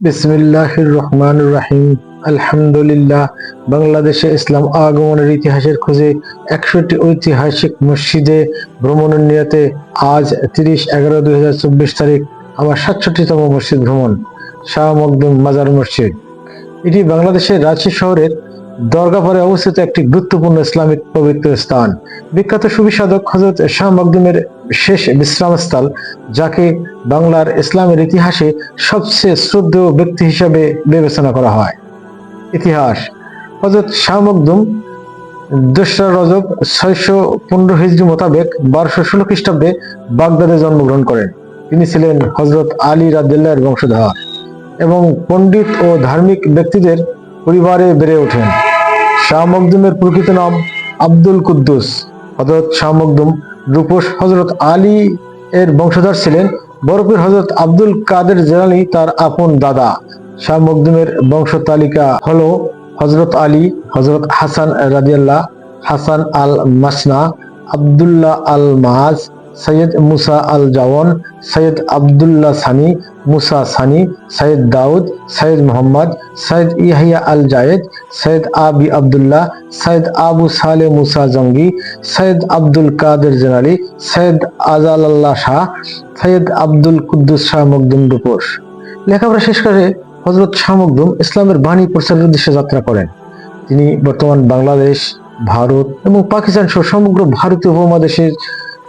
বিসমিল্লাহির রহমান রাহিম। আলহামদুলিল্লাহ, বাংলাদেশে ইসলাম আগমনের ইতিহাসের খোঁজে একশোটি ঐতিহাসিক মসজিদে ভ্রমণের নিয়তে আজ তিরিশ এগারো দুই তারিখ আমার সাতষট্টিতম মসজিদ ভ্রমণ, শাহ মকদুম মাজার মসজিদ। এটি বাংলাদেশের রাঁচি শহরের দরগাপাড়ে অবস্থিত একটি গুরুত্বপূর্ণ ইসলামিক পবিত্র স্থান। বিখ্যাত সুবিসাধক হজরত শাহ মকদুমের শেষ বিশ্রামস্থল, যাকে বাংলার ইসলামের ইতিহাসে সবচেয়ে শ্রদ্ধেয় ব্যক্তি হিসাবে বিবেচনা করা হয়। ইতিহাস হজরত শাহ মকদুম দোসরা রজব ছয়শো পনেরো হিজড়ি মোতাবেক বারোশো ষোলো খ্রিস্টাব্দে বাগদাদে জন্মগ্রহণ করেন। তিনি ছিলেন হজরত আলী রাদিল্লাহের বংশধর এবং পণ্ডিত ও ধার্মিক ব্যক্তিদের পরিবারে বেড়ে ওঠেন। শাহ মকদুমের প্রকৃত নাম আব্দুল কুদ্দুস। হজরত শাহ মকদুম রূপস হজরত আলী এর বংশধর ছিলেন। বরফের হজরত আব্দুল কাদের জেলানি তার আপন দাদা। শাহ মকদুমের বংশ তালিকা হল হজরত আলী হজরত হাসান রাদিয়াল্লাহ, হাসান আল মাসনা আব্দুল্লাহ আল মাজ সৈয়দ মুসা আল জাওয়ান সৈয়দ আব্দুল্লাহ সানি, মুসা সানি, সৈয়দ দাউদ, সৈয়দ মোহাম্মদ, সৈয়দ ইয়াহিয়া আল জায়েদ সৈয়দ আবি আব্দুল্লাহ, সৈয়দ আবু সালে মুসা জঙ্গি, সৈয়দ আব্দুল কাদের জেনালি, সৈয়দ আজালাল্লাহ শাহ, সৈয়দ আব্দুল কুদ্দুস শাহ মকদুম রূপোস লেখাপড়া শেষ করে হজরত শাহ মকদুম ইসলামের বাণী প্রচারের উদ্দেশ্যে যাত্রা করেন। তিনি বর্তমান বাংলাদেশ, ভারত এবং পাকিস্তান সহ সমগ্র ভারতীয় উপমহাদেশের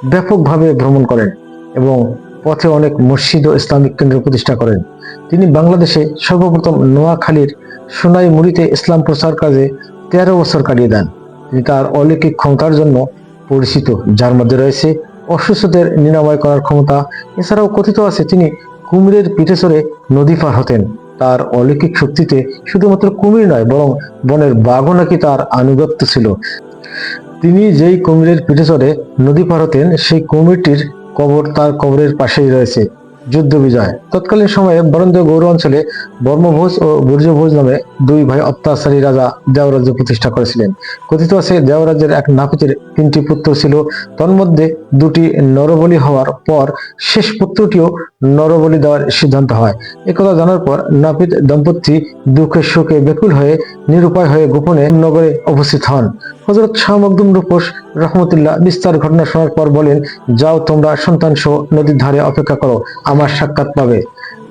ব্যাপকভাবে ভ্রমণ করেন এবং পথে অনেক মসজিদ ও ইসলামিক কেন্দ্র প্রতিষ্ঠা করেন। তিনি বাংলাদেশে সর্বপ্রথম নোয়াখালীর সোনাই মুড়িতে ইসলাম প্রচার কাজে তেরো বছর কাটিয়ে দেন। তিনি তার অলৌকিক ক্ষমতার জন্য পরিচিত, যার মধ্যে রয়েছে অসুস্থদের নিরাময় করার ক্ষমতা। এছাড়াও কথিত আছে, তিনি কুমিরের পিঠে নদী পার হতেন। তার অলৌকিক শক্তিতে শুধুমাত্র কুমির নয়, বরং বনের বাঘও নাকি তার আনুগত্য ছিল। তিনি যেই কুমিরের পিঠে চড়ে নদী পার হতেন, সেই কুমিরটির কবর তার কবরের পাশেই রয়েছে, যুদ্ধ বিজয়। তৎকালীন সময়ে বরেন্দ্র গৌর অঞ্চলে বর্মভোজ ও বীর্যভোজ নামে দুই ভাই অত্যাচারী রাজা দেওরাজ্য প্রতিষ্ঠা করেছিলেন। কথিত আছে, দেওরাজ্যের এক নাপিতের তিনটি পুত্র ছিল। তন্মধ্যে দুটি নরবলি হওয়ার পর শেষ পুত্রটিও নরবলি দেওয়ার সিদ্ধান্ত হয়। একথা জানার পর নাপিত দম্পতি দুঃখে সুখে বেকুল হয়ে নিরুপায় হয়ে গোপনে নগরে উপস্থিত হন। হজরত শাহ মকদুম রূপোস রহমতুল্লাহ বিস্তার ঘটনা শোনার পর বলেন, যাও তোমরা সন্তান সহ নদীর ধারে অপেক্ষা করো, আমার সাক্ষাৎ পাবে।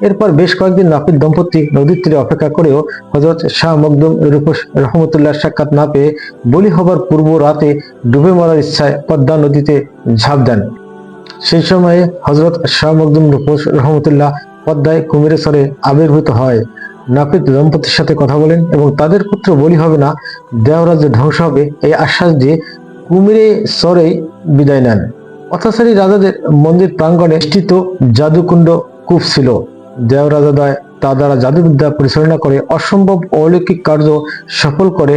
এরপর বেশ কয়েকদিন নাপিত দম্পতি নদীর তীরে অপেক্ষা করেও হজরত শাহ মকদুম রূপোস রহমতুল্লাহ সাক্ষাৎ না পেয়ে বলি হবার পূর্ব রাতে ডুবে মরার ইচ্ছায় পদ্মা নদীতে ঝাঁপ দেন। সেই সময়ে হজরত শাহ মকদুম রূপোস রহমতুল্লাহ পদ্মায় কুমিরে সরে আবির্ভূত হয়। নাপিত দম্পতির সাথে কথা বলেন এবং তাদের পুত্র বলি হবে না দেওরাজ্য ধ্বংস হবে, এই আশ্বাস দিয়ে কুমিরে সরেই বিদায় নেন। অত্যাচারী রাজাদের মন্দির প্রাঙ্গণে স্থিত জাদুকুণ্ড কূপ ছিল। দেওরাজাদয় তা দ্বারা জাদুবিদ্যা পরিচালনা করে অসম্ভব অলৌকিক কার্য সফল করে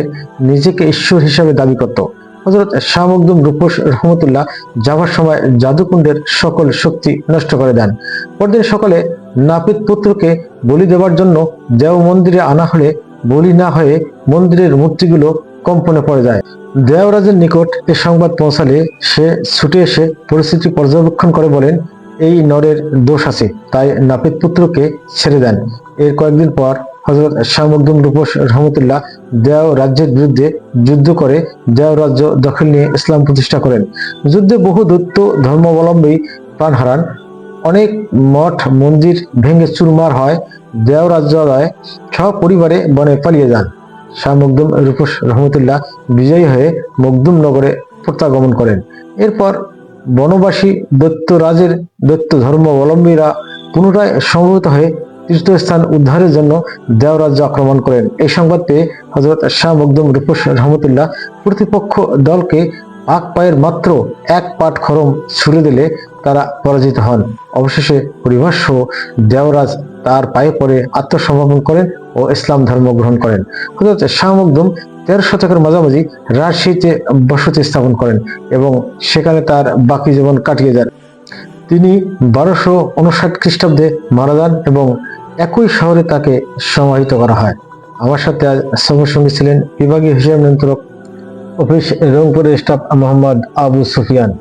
নিজেকে ঈশ্বর হিসাবে দাবি করত। হজরত শাহ মকদুম রূপস রহমতুল্লাহ যাবার সময় জাদুকুণ্ডের সকল শক্তি নষ্ট করে দেন। পরদিন সকালে নাপিত পুত্রকে বলি দেওয়ার জন্য দেও মন্দিরে আনা হলে বলি না হয়ে মন্দিরের মূর্তিগুলো কম্পনে পড়ে যায়। দেওরাজের নিকট এ সংবাদ পৌঁছালে সে ছুটে এসে পরিস্থিতি পর্যবেক্ষণ করে বলেন, এই নরের দোষ আছে, তাই নাপিত পুত্রকে ছেড়ে দেন। এর কয়েকদিন পর হজরত শাহ মকদুম রূপস রহমতুল্লাহ দেও রাজ্যের বিরুদ্ধে যুদ্ধ করে দেও রাজ্য দখল নিয়ে ইসলাম প্রতিষ্ঠা করেন। যুদ্ধে বহু দৈত্য ধর্মাবলম্বী প্রাণ হারান। অনেক মঠ, মন্দির ভেঙে চুরমার হয়, দেও রাজ্যালয় সপরিবারে বনে পালিয়ে যান। শাহ মকদুম রূপস রহমতুল্লাহ বিজয়ী হয়ে মকদুম নগরে প্রত্যাগমন করেন। এরপর বনবাসী দৈত্য রাজের দৈত্য ধর্মাবলম্বীরা পুনরায় সমবেত হয়ে তীর্থস্থান উদ্ধারের জন্য দেওরাজ্য আক্রমণ করেন। এই সংবাদ পেয়ে হজরত শাহ মকদুম রূপস রহমতুল্লাহ প্রতিপক্ষ দলকে পাক পায়ের মাত্র এক পাট খরম ছুড়ে দিলে তারা পরাজিত হন। অবশেষে সহ দেওরাজ তার পায়ে পড়ে আত্মসমর্পণ করেন ও ইসলাম ধর্ম গ্রহণ করেন। হজরত শাহ মকদুম তেরো শতকের মাঝামাঝি রাজশাহীতে বসতি স্থাপন করেন এবং সেখানে তার বাকি জীবন কাটিয়ে যান তিনি বারোশো উনষাট খ্রিস্টাব্দে মারা যান এবং একই শহরে তাকে সমাহিত করা হয়। আমার সাথে আজ সঙ্গে সঙ্গে ছিলেন বিভাগীয় হিসাব নিয়ন্ত্রক অফিস রংপুরের স্টাফ মোহাম্মদ আবু সুফিয়ান।